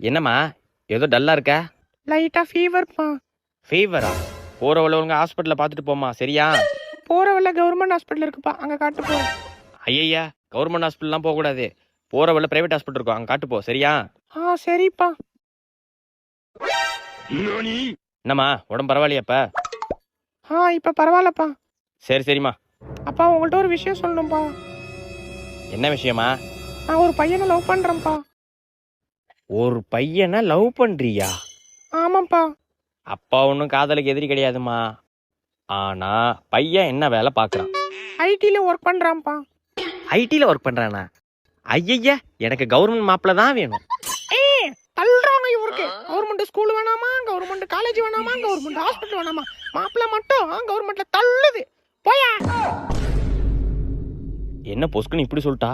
என்னம்மா ஏதோ டல்லா இருக்க? லைட்டா ஃபீவர்ப்பா ஃபீவரா போற வழியில ஒழுங்கா ஹாஸ்பிட்டல்ல பார்த்துட்டு போமா சரியா? போற வழில கவர்மெண்ட் ஹாஸ்பிட்டல் இருக்குப்பா அங்க காட்டு போ. ஐயய்யா கவர்மெண்ட் ஹாஸ்பிட்டல்லாம் போக கூடாது போற வழியில பிரைவேட் ஹாஸ்பிட்டல் இருக்கும் அங்க காட்டு போ சரியா? ஆ சரிப்பா. என்னம்மா உடம்பு பரவாயில்லையா இப்ப? ஆ இப்ப பரவாயில்லப்பா. சரி சரிம்மா. அப்பா உங்கள்ட்ட ஒரு விஷயம் சொல்லணும்ப்பா என்ன விஷயமா? நான் ஒரு பையனை லவ் பண்றேன்ப்பா. ஒரு பையனை லவ் பண்றியா? ஆமாப்பா அப்பா ஒன்றும் காதலுக்கு எதிரி கிடையாதுமா ஆனா பையன் என்ன வேலை பார்க்கறான்? ஐடில ஒர்க் பண்றான்ப்பா. ஐடில ஒர்க் பண்றானா? ஐயய்யா எனக்கு கவர்மெண்ட் மாப்பிள்ள தான் வேணும். ஏய் தள்ளுறாங்க இவருக்கு. கவர்மெண்ட் ஸ்கூல் வேணாமா? கவர்மெண்ட் காலேஜ் வேணாமா? கவர்மெண்ட் ஹாஸ்பிட்டல் வேணாமா? மாப்பிள்ள மட்டும் கவர்மெண்ட்ல தள்ளுது. போயா. என்ன பொசுக்குன்னு இப்படி சொல்லிட்டா?